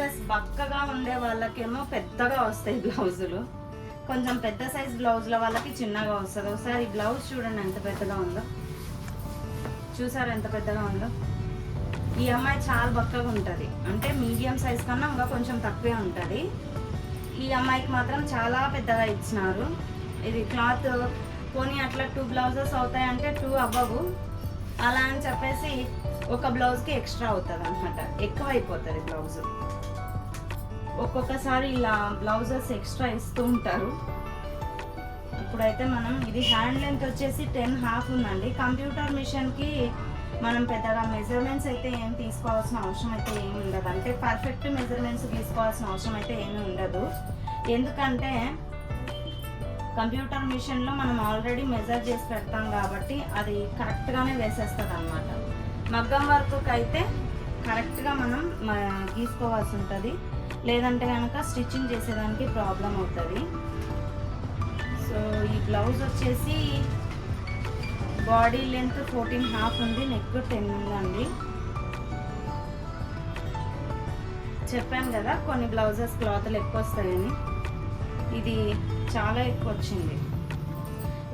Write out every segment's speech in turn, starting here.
Blouses బక్కగా ఉండే వాళ్ళకేమో పెద్దగా వస్తాయి బ్లౌజులు. కొంచెం పెద్ద సైజ్ బ్లౌజుల వాళ్ళకి చిన్నగా వస్తుంది. ఒకసారి బ్లౌజ్ చూడండి ఎంత పెద్దగా ఉందో. చూసారు ఎంత పెద్దగా ఉందో? ఈ అమ్మాయి చాలా బక్కగా ఉంటుంది. అంటే మీడియం సైజ్ కన్నా ఇంకా కొంచెం తక్కువే ఉంటుంది. ఈ అమ్మాయికి మాత్రం చాలా పెద్దగా ఇచ్చినారు. ఇది క్లాత్ పోనీ అట్లా టూ బ్లౌజెస్ అవుతాయంటే టూ అవ్వవు. అలా అని చెప్పేసి ఒక బ్లౌజ్కి ఎక్స్ట్రా అవుతుంది అనమాట ఎక్కువ అయిపోతుంది బ్లౌజ్. ఒక్కొక్కసారి ఇలా బ్లౌజెస్ ఎక్స్ట్రా ఇస్తూ ఉంటారు. ఇప్పుడైతే మనం ఇది హ్యాండ్ లెంత్ వచ్చేసి టెన్ హాఫ్ ఉందండి. కంప్యూటర్ మిషన్కి మనం పెద్దగా మెజర్మెంట్స్ అయితే ఏం తీసుకోవాల్సిన అవసరం అయితే ఏమి ఉండదు. అంటే పర్ఫెక్ట్ మెజర్మెంట్స్ తీసుకోవాల్సిన అవసరం అయితే ఏమి ఉండదు. ఎందుకంటే కంప్యూటర్ మిషన్లో మనం ఆల్రెడీ మెజర్ చేసి పెడతాం కాబట్టి అది కరెక్ట్గానే వేసేస్తుంది అనమాట మగ్గం వర్క్కి అయితే కరెక్ట్గా మనం తీసుకోవాల్సి గీసుకోవాల్సి ఉంటుంది. లేదంటే కనుక స్టిచ్చింగ్ చేసేదానికి ప్రాబ్లం అవుతుంది. సో ఈ బ్లౌజ్ వచ్చేసి బాడీ లెంత్ ఫోర్టీన్ హాఫ్ ఉంది నెక్ టెన్ ఉందండి. చెప్పాను కదా కొన్ని బ్లౌజెస్ క్లాత్లు ఎక్కువ వస్తాయని. ఇది చాలా ఎక్కువ వచ్చింది.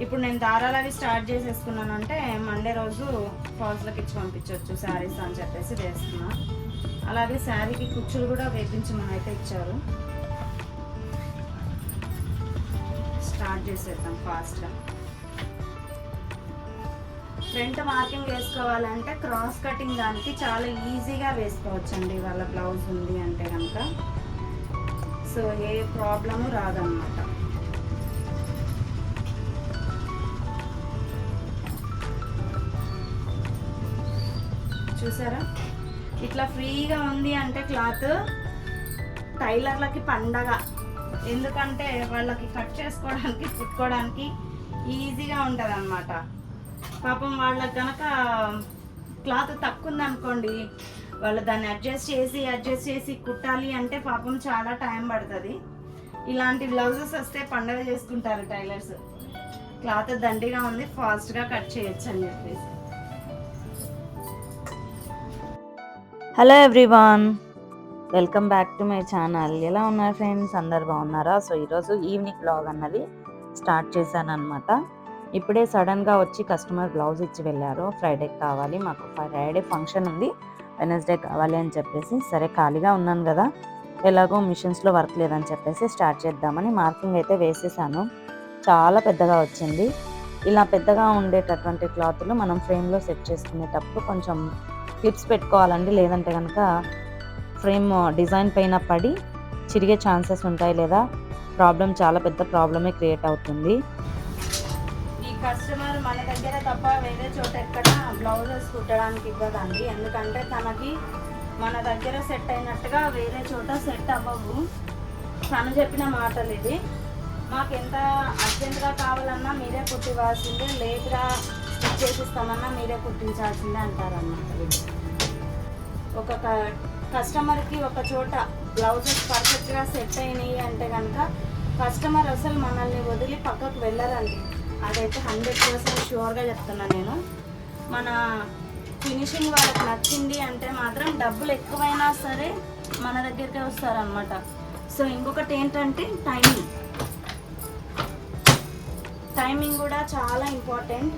ఇప్పుడు నేను దారాలు అవి స్టార్ట్ చేసేసుకున్నానంటే మండే రోజు ఫాల్స్లోకి ఇచ్చి పంపించవచ్చు శారీస్ అని చెప్పేసి వేస్తున్నాను అలాగే శారీకి కుచ్చులు కూడా వేపించమని అయితే ఇచ్చారు. స్టార్ట్ చేసేద్దాం ఫాస్ట్గా ఫ్రంట్ మార్కింగ్ వేసుకోవాలంటే క్రాస్ కటింగ్ దానికి చాలా ఈజీగా వేసుకోవచ్చండి. వాళ్ళ బ్లౌజ్ ఉంది అంటే కనుక. సో ఏ ప్రాబ్లము రాదన్నమాట. చూసారా? ఇట్లా ఫ్రీగా ఉంది అంటే క్లాత్ టైలర్లకి పండగ. ఎందుకంటే వాళ్ళకి కట్ చేసుకోవడానికి కుట్టుకోవడానికి ఈజీగా ఉంటుంది అనమాట పాపం వాళ్ళకి కనుక క్లాత్ తక్కువ ఉందనుకోండి వాళ్ళు దాన్ని అడ్జస్ట్ చేసి అడ్జస్ట్ చేసి కుట్టాలి అంటే పాపం చాలా టైం పడుతుంది. ఇలాంటి బ్లౌజెస్ వస్తే పండగ చేసుకుంటారు టైలర్స్. క్లాత్ దండిగా ఉంది ఫాస్ట్గా కట్ చేయొచ్చు అని చెప్పేసి. Hello everyone welcome back to my channel ఎలా ఉన్నారు ఫ్రెండ్స్ అందరు బాగున్నారా? సో ఈరోజు ఈవినింగ్ బ్లాగ్ అన్నది స్టార్ట్ చేశాను అనమాట ఇప్పుడే సడన్గా వచ్చి కస్టమర్ బ్లౌజ్ ఇచ్చి వెళ్ళారు. ఫ్రైడేకి కావాలి మాకు ఫ్రైడే ఫంక్షన్ ఉంది. వెనస్డే కావాలి అని చెప్పేసి సరే ఖాళీగా ఉన్నాను కదా. ఎలాగో మిషన్స్లో వర్క్ లేదని చెప్పేసి స్టార్ట్ చేద్దామని మార్కింగ్ అయితే వేసేసాను. చాలా పెద్దగా వచ్చింది. ఇలా పెద్దగా ఉండేటటువంటి క్లాత్లు మనం ఫ్రేమ్లో సెట్ చేసుకునేటప్పుడు కొంచెం క్లిప్స్ పెట్టుకోవాలండి. లేదంటే కనుక ఫ్రేమ్ డిజైన్ పైన పడి చిరిగే ఛాన్సెస్ ఉంటాయి లేదా? ప్రాబ్లం చాలా పెద్ద ప్రాబ్లమే క్రియేట్ అవుతుంది. ఈ కస్టమర్ మన దగ్గర తప్ప వేరే చోట ఎక్కడ బ్లౌజెస్ కుట్టడానికి ఇవ్వదండి. ఎందుకంటే తనకి మన దగ్గర సెట్ అయినట్టుగా వేరే చోట సెట్ అవ్వవు. తను చెప్పిన మాటలు ఇది. మాకు ఎంత అర్జెంటుగా కావాలన్నా మీరే కుట్టివ్వాల్సిందే. లేదురా స్టిచ్ చేసిస్తామన్నా మీరే కుట్టించాల్సిందే అంటారన్నమాట ఒక కస్టమర్కి ఒక చోట బ్లౌజెస్ పర్ఫెక్ట్గా సెట్ అయినాయి అంటే కనుక కస్టమర్ అసలు మనల్ని వదిలి పక్కకు వెళ్ళరండి. అదైతే హండ్రెడ్ పర్సెంట్ షూర్గా చెప్తున్నా నేను. మన ఫినిషింగ్ వాళ్ళకి నచ్చింది అంటే మాత్రం డబ్బులు ఎక్కువైనా సరే మన దగ్గరికే వస్తారనమాట సో ఇంకొకటి ఏంటంటే టైమింగ్. టైమింగ్ కూడా చాలా ఇంపార్టెంట్.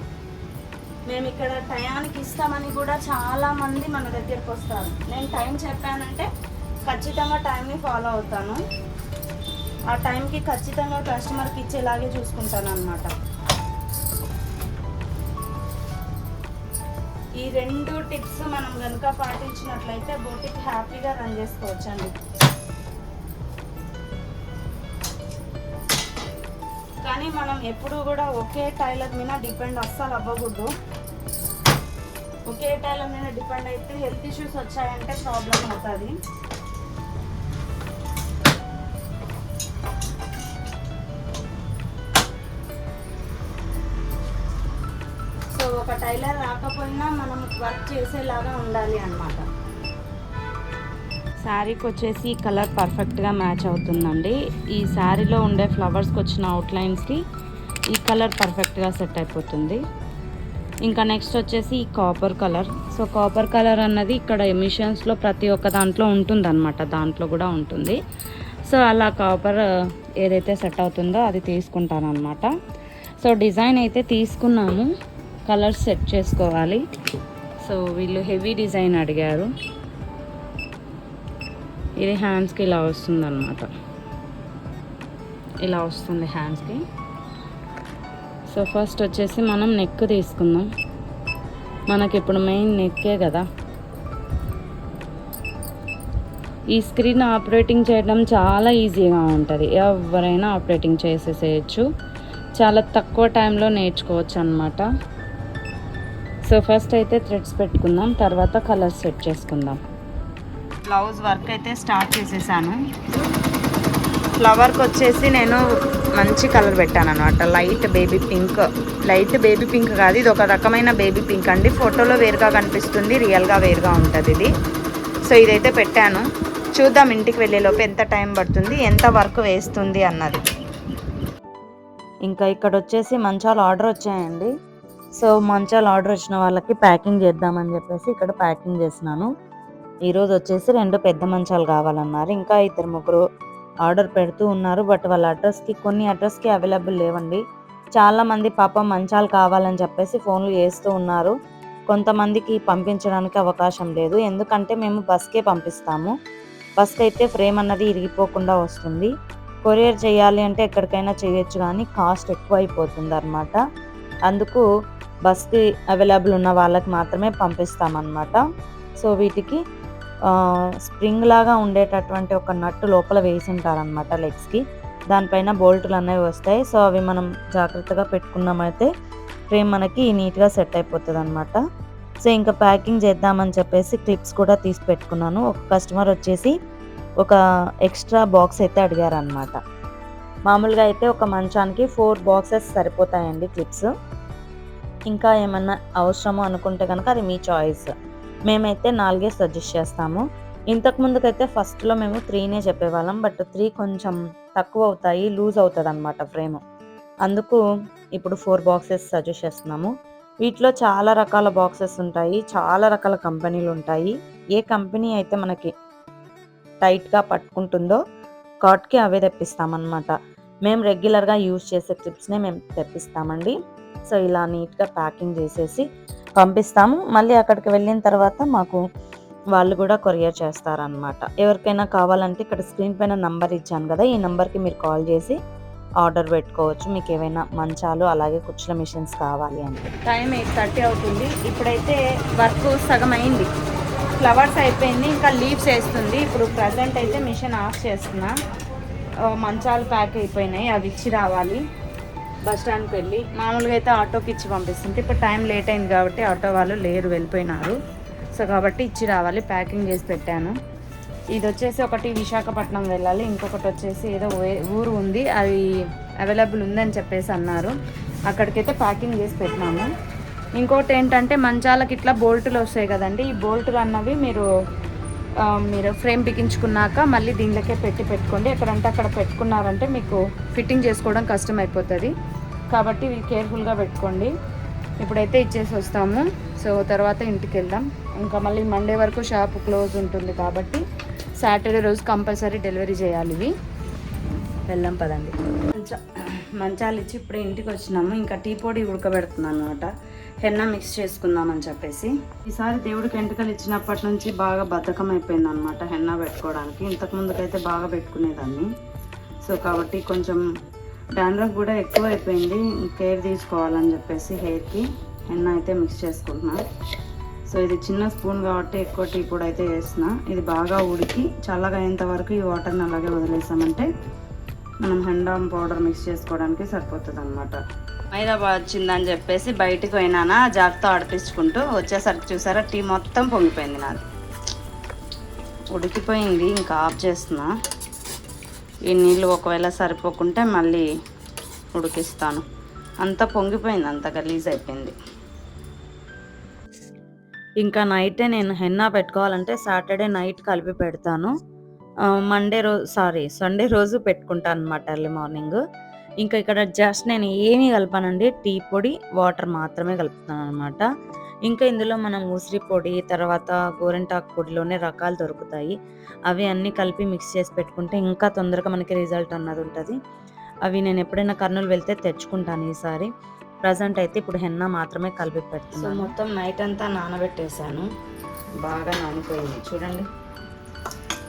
మేము ఇక్కడ టయానికి ఇస్తామని కూడా చాలా మంది మన దగ్గరకు వస్తారు. నేను టైం చెప్పానంటే ఖచ్చితంగా టైంని ఫాలో అవుతాను. ఆ టైంకి ఖచ్చితంగా కస్టమర్కి ఇచ్చేలాగే చూసుకుంటాను అనమాట ఈ రెండు టిప్స్ మనం కనుక పాటించినట్లయితే బోటిక్ హ్యాపీగా రన్ చేసుకోవచ్చండి. కానీ మనం ఎప్పుడు కూడా ఒకే టైలర్ మీద డిపెండ్ అస్సలు అవ్వకూడదు. ఒకే టైలర్ మీద డిపెండ్ అయితే హెల్త్ ఇష్యూస్ వచ్చాయంటే ప్రాబ్లం అవుతుంది. సో ఒక టైలర్ రాకపోయినా మనం వర్క్ చేసేలాగా ఉండాలి అన్నమాట. శారీకి వచ్చేసి కలర్ పర్ఫెక్ట్గా మ్యాచ్ అవుతుందండి. ఈ శారీలో ఉండే ఫ్లవర్స్కి వచ్చిన అవుట్లైన్స్కి ఈ కలర్ పర్ఫెక్ట్గా సెట్ అయిపోతుంది. ఇంకా నెక్స్ట్ వచ్చేసి ఈ copper colour so copper colour అన్నది ఇక్కడ ఎమిషన్స్లో ప్రతి ఒక్క దాంట్లో ఉంటుందన్నమాట. దాంట్లో కూడా ఉంటుంది. సో అలా కాపర్ uh, ఏదైతే సెట్ అవుతుందో అది తీసుకుంటానమాట సో డిజైన్ అయితే తీసుకున్నాము. కలర్స్ సెట్ చేసుకోవాలి. సో వీళ్ళు హెవీ డిజైన్ అడిగారు. ఇది హ్యాండ్స్కి ఇలా వస్తుందన్నమాట. ఇలా వస్తుంది హ్యాండ్స్కి సో ఫస్ట్ వచ్చేసి మనం నెక్ తీసుకుందాం. మనకి ఇప్పుడు మెయిన్ నెక్కే కదా. ఈ స్క్రీన్ ఆపరేటింగ్ చేయడం చాలా ఈజీగా ఉంటుంది. ఎవరైనా ఆపరేటింగ్ చేసేసేయచ్చు. చాలా తక్కువ టైంలో నేర్చుకోవచ్చు అనమాట సో ఫస్ట్ అయితే థ్రెడ్స్ పెట్టుకుందాం. తర్వాత కలర్స్ సెట్ చేసుకుందాం. బ్లౌజ్ వర్క్ అయితే స్టార్ట్ చేసేసాను. ఫ్లవర్కి వచ్చేసి నేను మంచి కలర్ పెట్టాను అనమాట light baby pink. Light baby pink కాదు ఇది ఒక రకమైన బేబీ పింక్ అండి. ఫోటోలో వేరుగా కనిపిస్తుంది రియల్గా వేరుగా ఉంటుంది ఇది. సో ఇదైతే పెట్టాను. చూద్దాం ఇంటికి వెళ్ళేలోపు ఎంత టైం పడుతుంది ఎంత వర్క్ వేస్తుంది అన్నది. ఇంకా ఇక్కడ వచ్చేసి మంచాలు ఆర్డర్ వచ్చాయండి. సో మంచాలు ఆర్డర్ వచ్చిన వాళ్ళకి ప్యాకింగ్ చేద్దామని చెప్పేసి ఇక్కడ ప్యాకింగ్ చేసినాను ఈరోజు వచ్చేసి రెండు పెద్ద మంచాలు కావాలన్నారు. ఇంకా ఇద్దరు ముగ్గురు ఆర్డర్ పెడుతూ ఉన్నారు బట్ వాళ్ళ అడ్రస్కి కొన్ని అడ్రస్కి అవైలబుల్ లేవండి. చాలామంది పాప పాపం మంచాలు కావాలని చెప్పేసి ఫోన్లు చేస్తూ ఉన్నారు. కొంతమందికి పంపించడానికి అవకాశం లేదు. ఎందుకంటే మేము బస్కే పంపిస్తాము. బస్కి అయితే ఫ్రేమ్ అన్నది ఇరిగిపోకుండా వస్తుంది. కొరియర్ చేయాలి అంటే ఎక్కడికైనా చేయొచ్చు కానీ కాస్ట్ ఎక్కువ అయిపోతుంది అనమాట అందుకు బస్కి అవైలబుల్ ఉన్న వాళ్ళకి మాత్రమే పంపిస్తామన్నమాట. సో వీటికి స్ప్రింగ్ లాగా ఉండేటటువంటి ఒక నట్టు లోపల వేసి ఉంటారనమాట లెగ్స్కి. దానిపైన బోల్టులు అనేవి వస్తాయి. సో అవి మనం జాగ్రత్తగా పెట్టుకున్నామైతే ఫ్రేమ్ మనకి నీట్గా సెట్ అయిపోతుంది అనమాట సో ఇంకా ప్యాకింగ్ చేద్దామని చెప్పేసి క్లిప్స్ కూడా తీసి పెట్టుకున్నాను. ఒక కస్టమర్ వచ్చేసి ఒక ఎక్స్ట్రా బాక్స్ అయితే అడిగారనమాట మామూలుగా అయితే ఒక మంచానికి ఫోర్ బాక్సెస్ సరిపోతాయండి క్లిప్స్. ఇంకా ఏమన్నా అవసరమో అనుకుంటే కనుక అది మీ చాయిస్. మేమైతే నాలుగే సజెస్ట్ చేస్తాము. ఇంతకు ముందుకైతే ఫస్ట్లో మేము త్రీనే చెప్పేవాళ్ళం బట్ త్రీ కొంచెం తక్కువ అవుతాయి లూజ్ అవుతుంది అనమాట ఫ్రేమ్ అందుకు ఇప్పుడు ఫోర్ బాక్సెస్ సజెస్ట్ చేస్తున్నాము. వీటిలో చాలా రకాల బాక్సెస్ ఉంటాయి చాలా రకాల కంపెనీలు ఉంటాయి. ఏ కంపెనీ అయితే మనకి టైట్గా పట్టుకుంటుందో కాట్కి అవే తెప్పిస్తామన్నమాట. మేము రెగ్యులర్గా యూజ్ చేసే క్లిప్స్నే మేము తెప్పిస్తామండి. సో ఇలా నీట్గా ప్యాకింగ్ చేసేసి పంపిస్తాము. మళ్ళీ అక్కడికి వెళ్ళిన తర్వాత మాకు వాళ్ళు కూడా కొరియర్ చేస్తారనమాట ఎవరికైనా కావాలంటే ఇక్కడ స్క్రీన్ పైన నంబర్ ఇచ్చాను కదా ఈ నెంబర్కి మీరు కాల్ చేసి ఆర్డర్ పెట్టుకోవచ్చు. మీకు ఏమైనా మంచాలు అలాగే కుచ్చుల మిషన్స్ కావాలి అంటే టైం ఎయిట్ థర్టీ అవుతుంది. ఇప్పుడైతే వర్క్ సగం అయింది. ఫ్లవర్స్ అయిపోయింది ఇంకా లీవ్స్ వేస్తుంది. ఇప్పుడు ప్రజెంట్ అయితే మిషన్ ఆఫ్ చేస్తున్నా. మంచాలు ప్యాక్ అయిపోయినాయి అవి ఇచ్చి రావాలి. బస్ స్టాండ్కి వెళ్ళి మామూలుగా అయితే ఆటోకి ఇచ్చి పంపిస్తుంటే ఇప్పుడు టైం లేట్ అయింది కాబట్టి ఆటో వాళ్ళు లేరు వెళ్ళిపోయినారు. సో కాబట్టి ఇచ్చి రావాలి ప్యాకింగ్ చేసి పెట్టాను. ఇది వచ్చేసి ఒకటి విశాఖపట్నం వెళ్ళాలి ఇంకొకటి వచ్చేసి ఏదో ఊరు ఉంది అది అవైలబుల్ ఉందని చెప్పేసి అన్నారు. అక్కడికైతే ప్యాకింగ్ చేసి పెట్టినాము. ఇంకోటి ఏంటంటే మంచాలకి ఇట్లా బోల్టులు వస్తాయి కదండి ఈ బోల్టులు అన్నవి మీరు మీరు ఫ్రేమ్ బిగించుకున్నాక మళ్ళీ దీనిలోకే పెట్టి పెట్టుకోండి. ఎక్కడంటే అక్కడ పెట్టుకున్నారంటే మీకు ఫిట్టింగ్ చేసుకోవడం కష్టం అయిపోతుంది కాబట్టి ఇవి కేర్ఫుల్గా పెట్టుకోండి. ఇప్పుడైతే ఇచ్చేసి వస్తాము. సో తర్వాత ఇంటికి వెళ్దాం. ఇంకా మళ్ళీ మండే వరకు షాప్ క్లోజ్ ఉంటుంది కాబట్టి సాటర్డే రోజు కంపల్సరీ డెలివరీ చేయాలి ఇవి. వెళ్ళాం పదండి. మంచా మంచాలు ఇచ్చి ఇప్పుడే ఇంటికి వచ్చినాము. ఇంకా టీ పొడి ఉడకబెడుతున్నాను అనమాట హెన్న మిక్స్ చేసుకుందామని చెప్పేసి. ఈసారి దేవుడికి ఎంటుకలు ఇచ్చినప్పటి నుంచి బాగా బద్ధకం అయిపోయింది అనమాట హెన్న పెట్టుకోవడానికి. ఇంతకు ముందుకైతే బాగా పెట్టుకునేదాన్ని. సో కాబట్టి కొంచెం డాండ్రఫ్ కూడా ఎక్కువ అయిపోయింది కేర్ తీసుకోవాలని చెప్పేసి హెయిర్కి ఎన్న అయితే మిక్స్ చేసుకుంటున్నా. సో ఇది చిన్న స్పూన్ కాబట్టి ఎక్కువ టీ పొడి అయితే వేస్తున్నా. ఇది బాగా ఉడికి చల్లగా అయ్యేంత వరకు ఈ వాటర్ని అలాగే వదిలేసామంటే మనం హెండామ్ పౌడర్ మిక్స్ చేసుకోవడానికి సరిపోతుంది అనమాట మైదా వచ్చిందని చెప్పేసి బయటికి పోయినానా జాగ్రత్త ఆడిపించుకుంటూ వచ్చేసరికి చూసారా టీ మొత్తం పొంగిపోయింది నాది. ఉడికిపోయింది ఇంకా ఆఫ్ చేస్తున్నా. ఈ నీళ్ళు ఒకవేళ సరిపోకుంటే మళ్ళీ ఉడికిస్తాను. అంతా పొంగిపోయింది అంత గలీజ్ అయిపోయింది. ఇంకా నైటే నేను హెన్నా పెట్టుకోవాలంటే సాటర్డే నైట్ కలిపి పెడతాను. మండే రోజు సారీ సండే రోజు పెట్టుకుంటాను అనమాట ఎర్లీ మార్నింగ్. ఇంకా ఇక్కడ జస్ట్ నేను ఏమీ కలపానండి టీ పొడి వాటర్ మాత్రమే కలుపుతాను అనమాట ఇంకా ఇందులో మనం ఉసిరి పొడి తర్వాత గోరింటాకు పొడిలోనే రకాలు దొరుకుతాయి. అవి అన్నీ కలిపి మిక్స్ చేసి పెట్టుకుంటే ఇంకా తొందరగా మనకి రిజల్ట్ అన్నది ఉంటుంది. అవి నేను ఎప్పుడైనా కర్నూలు వెళ్తే తెచ్చుకుంటాను ఈసారి. ప్రజెంట్ అయితే ఇప్పుడు హెన్నా మాత్రమే కలిపి పెడుతున్నాను. మొత్తం నైట్ అంతా నానబెట్టేశాను బాగా నానిపోయింది. చూడండి.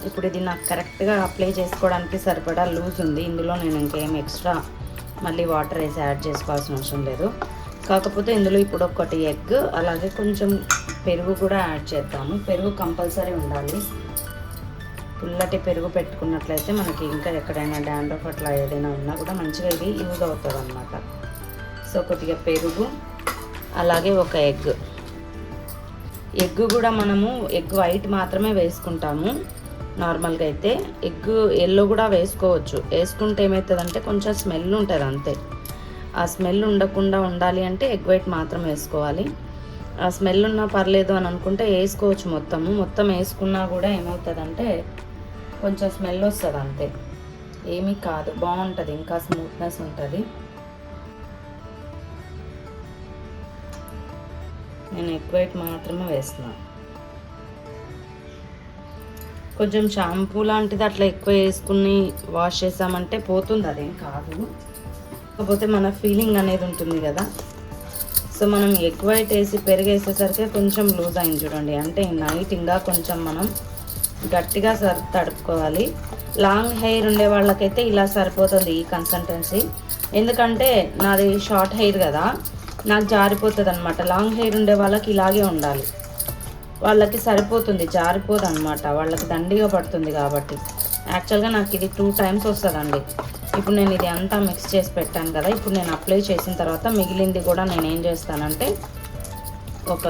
ఇప్పుడు ఇది నాకు కరెక్ట్గా అప్లై చేసుకోవడానికి సరిపడా లూజ్ ఉంది. ఇందులో నేను ఇంకేం ఎక్స్ట్రా మళ్ళీ వాటర్ వేసి యాడ్ చేసుకోవాల్సిన అవసరం లేదు. కాకపోతే ఇందులో ఇప్పుడు ఒకటి ఎగ్ అలాగే కొంచెం పెరుగు కూడా యాడ్ చేద్దాము. పెరుగు కంపల్సరీ ఉండాలి. పుల్లటి పెరుగు పెట్టుకున్నట్లయితే మనకి ఇంకా ఎక్కడైనా డాండ్రఫ్ అట్లా ఏదైనా ఉన్నా కూడా మంచిగా ఇది యూజ్ అవుతుంది అనమాట సో కొద్దిగా పెరుగు అలాగే ఒక ఎగ్. ఎగ్ కూడా మనము ఎగ్ వైట్ మాత్రమే వేసుకుంటాము. నార్మల్గా అయితే ఎగ్ ఎల్లో కూడా వేసుకోవచ్చు. వేసుకుంటే ఏమవుతుందంటే కొంచెం స్మెల్ ఉంటుంది అంతే. ఆ స్మెల్ ఉండకుండా ఉండాలి అంటే ఎగ్ వైట్ మాత్రం వేసుకోవాలి. ఆ స్మెల్ ఉన్నా పర్లేదు అని అనుకుంటే వేసుకోవచ్చు మొత్తము. మొత్తం వేసుకున్నా కూడా ఏమవుతుందంటే కొంచెం స్మెల్ వస్తుంది అంతే. ఏమీ కాదు. బాగుంటుంది. ఇంకా స్మూత్నెస్ ఉంటుంది. నేను ఎగ్ వైట్ మాత్రమే వేస్తున్నాను కొంచెం షాంపూ లాంటిది అట్లా ఎక్కువ వేసుకుని వాష్ చేసామంటే పోతుంది. అదేం కాదు. కాకపోతే మన ఫీలింగ్ అనేది ఉంటుంది కదా. సో మనం ఎక్కువ వేసి పెరిగేసేసరికి కొంచెం లూజ్ అయింది చూడండి. అంటే నైట్ ఇంకా కొంచెం మనం గట్టిగా సర్ తడుపుకోవాలి. లాంగ్ హెయిర్ ఉండే వాళ్ళకైతే ఇలా సరిపోతుంది ఈ కన్సల్టెన్సీ ఎందుకంటే నాది షార్ట్ హెయిర్ కదా. నాకు జారిపోతుంది అనమాట లాంగ్ హెయిర్ ఉండే వాళ్ళకి ఇలాగే ఉండాలి. వాళ్ళకి సరిపోతుంది జారిపోదు అనమాట వాళ్ళకి దండిగా పడుతుంది కాబట్టి. యాక్చువల్గా నాకు ఇది టూ టైమ్స్ వస్తుందండి. ఇప్పుడు నేను ఇది అంతా మిక్స్ చేసి పెట్టాను కదా ఇప్పుడు నేను అప్లై చేసిన తర్వాత మిగిలింది కూడా నేను ఏం చేస్తానంటే ఒక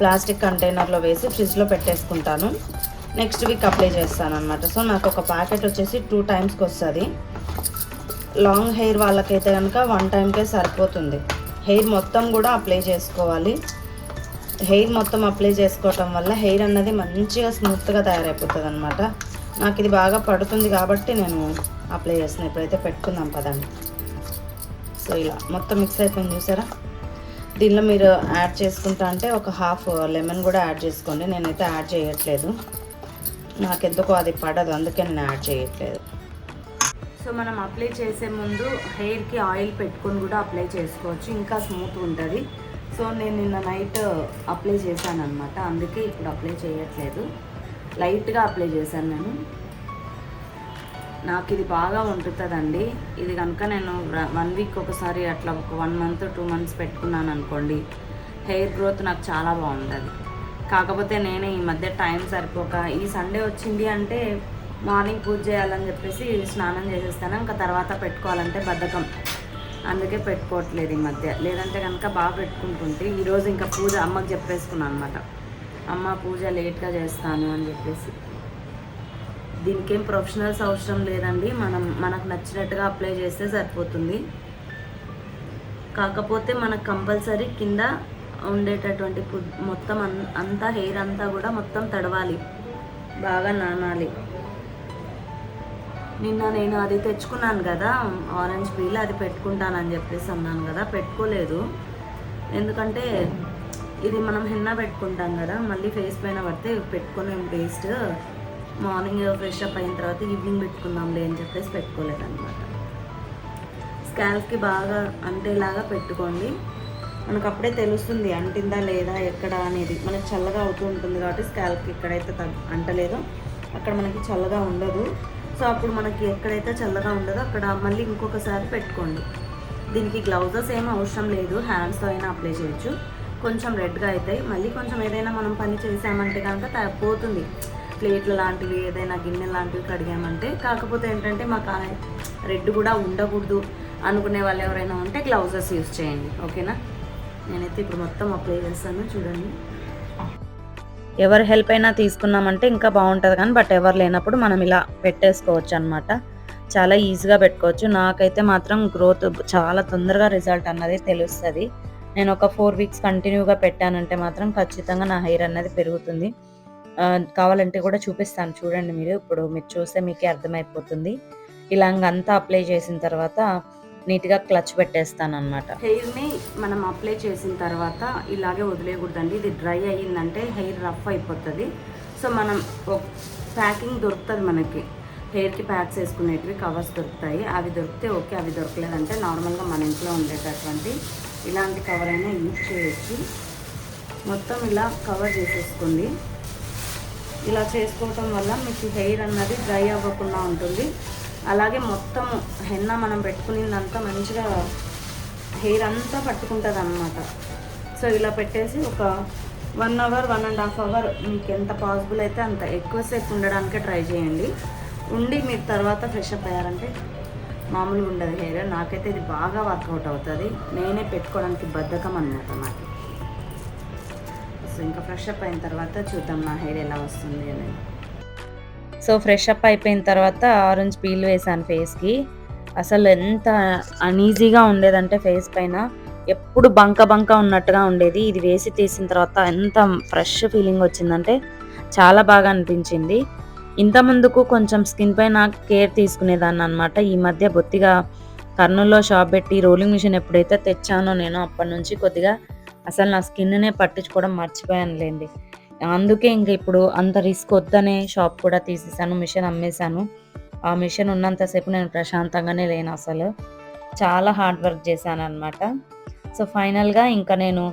ప్లాస్టిక్ కంటైనర్లో వేసి ఫ్రిడ్జ్లో పెట్టేసుకుంటాను. నెక్స్ట్ వీక్ అప్లై చేస్తాను అనమాట సో నాకు ఒక ప్యాకెట్ వచ్చేసి టూ టైమ్స్కి వస్తుంది. లాంగ్ హెయిర్ వాళ్ళకైతే కనుక వన్ టైంకే సరిపోతుంది. హెయిర్ మొత్తం కూడా అప్లై చేసుకోవాలి. హెయిర్ మొత్తం అప్లై చేసుకోవటం వల్ల హెయిర్ అన్నది మంచిగా స్మూత్గా తయారైపోతుంది అనమాట నాకు ఇది బాగా పడుతుంది కాబట్టి నేను అప్లై చేస్తున్నాను ఇప్పుడైతే పెట్టుకుందాం పదండి. సో ఇలా మొత్తం మిక్స్ అయిపోయింది చూసారా? దీనిలో మీరు యాడ్ చేసుకుంటా అంటే ఒక హాఫ్ లెమన్ కూడా యాడ్ చేసుకోండి. నేనైతే యాడ్ చేయట్లేదు. నాకెందుకో అది పడదు. అందుకే నేను యాడ్ చేయట్లేదు. సో మనం అప్లై చేసే ముందు హెయిర్కి ఆయిల్ పెట్టుకొని కూడా అప్లై చేసుకోవచ్చు. ఇంకా స్మూత్ ఉంటుంది. సో నేను నిన్న నైట్ అప్లై చేశాను అనమాట అందుకే ఇప్పుడు అప్లై చేయట్లేదు. లైట్గా అప్లై చేశాను నేను. నాకు ఇది బాగా ఉంటుందండి. ఇది కనుక నేను వన్ వీక్ ఒకసారి అట్లా ఒక వన్ మంత్ టూ మంత్స్ పెట్టుకున్నాను అనుకోండి హెయిర్ గ్రోత్ నాకు చాలా బాగుంటుంది. కాకపోతే నేనే ఈ మధ్య టైం సరిపోక ఈ సండే వచ్చింది అంటే మార్నింగ్ పూజ చేయాలని చెప్పేసి స్నానం చేసేస్తాను. ఇంకా తర్వాత పెట్టుకోవాలంటే బద్ధకం. అందుకే పెట్టుకోవట్లేదు ఈ మధ్య. లేదంటే కనుక బాగా పెట్టుకుంటుంటే ఈరోజు ఇంకా పూజ అమ్మకి చెప్పేసుకున్నాను అనమాట అమ్మ పూజ లేట్గా చేస్తాను అని చెప్పేసి. దీనికి ఏం ప్రొఫెషనల్స్ అవసరం లేదండి. మనం మనకు నచ్చినట్టుగా అప్లై చేస్తే సరిపోతుంది. కాకపోతే మనకు కంపల్సరీ కింద ఉండేటటువంటి మొత్తం అన్- అంతా హెయిర్ అంతా కూడా మొత్తం తడవాలి. బాగా నానాలి. నిన్న నేను అది తెచ్చుకున్నాను కదా ఆరెంజ్ పీల్ అది పెట్టుకుంటానని చెప్పేసి అన్నాను కదా పెట్టుకోలేదు. ఎందుకంటే ఇది మనం హెన్నా పెట్టుకుంటాం కదా మళ్ళీ ఫేస్ పైన పడితే పెట్టుకునే పేస్ట్ మార్నింగ్ ఫ్రెష్ అప్ అయిన తర్వాత ఈవినింగ్ పెట్టుకుందాంలే అని చెప్పేసి పెట్టుకోలేదన్నమాట. స్కాల్ఫ్కి బాగా అంటేలాగా పెట్టుకోండి. మనకు అప్పుడే తెలుస్తుంది అంటిందా లేదా ఎక్కడ అనేది. మనకి చల్లగా అవుతూ ఉంటుంది కాబట్టి స్కాల్ఫ్కి ఎక్కడైతే తగ్ అంటలేదో అక్కడ మనకి చల్లగా ఉండదు. సో అప్పుడు మనకి ఎక్కడైతే చల్లగా ఉండదో అక్కడ మళ్ళీ ఇంకొకసారి పెట్టుకోండి. దీనికి గ్లౌజెస్ ఏం అవసరం లేదు హ్యాండ్స్తో అయినా అప్లై చేయొచ్చు. కొంచెం రెడ్గా అవుతాయి. మళ్ళీ కొంచెం ఏదైనా మనం పని చేసామంటే కనుక పోతుంది. ప్లేట్లు లాంటివి ఏదైనా గిన్నె లాంటివి కడిగామంటే కాకపోతే ఏంటంటే మాకు రెడ్ కూడా ఉండకూడదు అనుకునే వాళ్ళు ఎవరైనా ఉంటే గ్లౌజెస్ యూజ్ చేయండి. ఓకేనా? నేనైతే ఇప్పుడు మొత్తం అప్లై చేస్తాను. చూడండి. ఎవరి హెల్ప్ అయినా తీసుకున్నామంటే ఇంకా బాగుంటుంది కానీ బట్ ఎవరు లేనప్పుడు మనం ఇలా పెట్టేసుకోవచ్చు అనమాట చాలా ఈజీగా పెట్టుకోవచ్చు. నాకైతే మాత్రం గ్రోత్ చాలా తొందరగా రిజల్ట్ అన్నది తెలుస్తుంది. నేను ఒక ఫోర్ వీక్స్ కంటిన్యూగా పెట్టానంటే మాత్రం ఖచ్చితంగా నా హెయిర్ అన్నది పెరుగుతుంది. కావాలంటే కూడా చూపిస్తాను. చూడండి మీరు. ఇప్పుడు మీరు చూస్తే మీకే అర్థమైపోతుంది. ఇలా అంతా అప్లై చేసిన తర్వాత నీట్గా క్లచ్ పెట్టేస్తాను అనమాట హెయిర్ని మనం అప్లై చేసిన తర్వాత ఇలాగే వదిలేయకూడదండి. ఇది డ్రై అయ్యిందంటే హెయిర్ రఫ్ అయిపోతుంది. సో మనం ప్యాకింగ్ దొరుకుతుంది మనకి. హెయిర్కి ప్యాక్స్ వేసుకునేటివి కవర్స్ దొరుకుతాయి. అవి దొరికితే ఓకే అవి దొరకలేదంటే నార్మల్గా మన ఇంట్లో ఉండేటటువంటి ఇలాంటి కవర్ అయినా యూజ్ చేయొచ్చు. మొత్తం ఇలా కవర్ చేసేసుకోండి. ఇలా చేసుకోవటం వల్ల మీకు హెయిర్ అన్నది డ్రై అవ్వకుండా ఉంటుంది. అలాగే మొత్తం హెన్న మనం పెట్టుకునేదంతా మంచిగా హెయిర్ అంతా పట్టుకుంటుంది అనమాట సో ఇలా పెట్టేసి ఒక one hour one and half hour మీకు ఎంత పాసిబుల్ అయితే అంత ఎక్కువసేపు ఉండడానికే ట్రై చేయండి. ఉండి మీరు తర్వాత ఫ్రెష్ అప్ అయ్యారంటే మామూలుగా ఉండదు హెయిర్. నాకైతే ఇది బాగా వర్కౌట్ అవుతుంది. నేనే పెట్టుకోవడానికి బద్ధకం అనమాట నాకు. సో ఇంకా ఫ్రెష్ అప్ అయిన తర్వాత చూద్దాం నా హెయిర్ ఎలా వస్తుంది అనేది. సో ఫ్రెష్ అప్ అయిపోయిన తర్వాత ఆరెంజ్ పీల్ వేసాను ఫేస్కి. అసలు ఎంత అనీజీగా ఉండేదంటే ఫేస్ పైన ఎప్పుడు బంక బంక ఉన్నట్టుగా ఉండేది. ఇది వేసి తీసిన తర్వాత ఎంత ఫ్రెష్ ఫీలింగ్ వచ్చిందంటే చాలా బాగా అనిపించింది. ఇంత ముందుకు కొంచెం స్కిన్ పైన కేర్ తీసుకునేదాన్ని అనమాట ఈ మధ్య బొత్తిగా కర్నూల్లో షాప్ పెట్టి రోలింగ్ మిషన్ ఎప్పుడైతే తెచ్చానో నేను అప్పటి నుంచి కొద్దిగా అసలు నా స్కిన్నే పట్టించుకోవడం మర్చిపోయానులేండి. అందుకే ఇంక ఇప్పుడు అంత రిస్క్ వద్దనే షాప్ కూడా తీసేసాను మిషన్ అమ్మేశాను. ఆ మిషన్ ఉన్నంతసేపు నేను ప్రశాంతంగానే లేను అసలు. చాలా హార్డ్ వర్క్ చేశాను అనమాట సో ఫైనల్గా ఇంకా నేను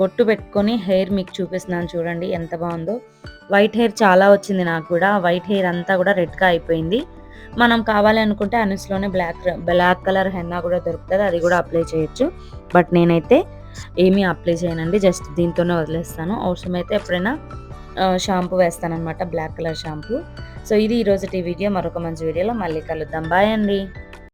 బొట్టు పెట్టుకొని హెయిర్ మీకు చూపిస్తున్నాను చూడండి ఎంత బాగుందో. వైట్ హెయిర్ చాలా వచ్చింది నాకు కూడా. వైట్ హెయిర్ అంతా కూడా రెడ్గా అయిపోయింది. మనం కావాలి అనుకుంటే అనుస్లోనే బ్లాక్ బ్లాక్ కలర్ హెన్నా కూడా దొరుకుతుంది. అది కూడా అప్లై చేయొచ్చు. బట్ నేనైతే ఏమీ అప్లై చేయనండి. జస్ట్ దీంతోనే వదిలేస్తాను. అవసరమైతే ఎప్పుడైనా షాంపూ వేస్తాననమాట బ్లాక్ కలర్ షాంపూ సో ఇది ఈరోజు వీడియో. మరొక మంచి వీడియోలో మళ్ళీ కలుద్దాం. బాయ్ అండి.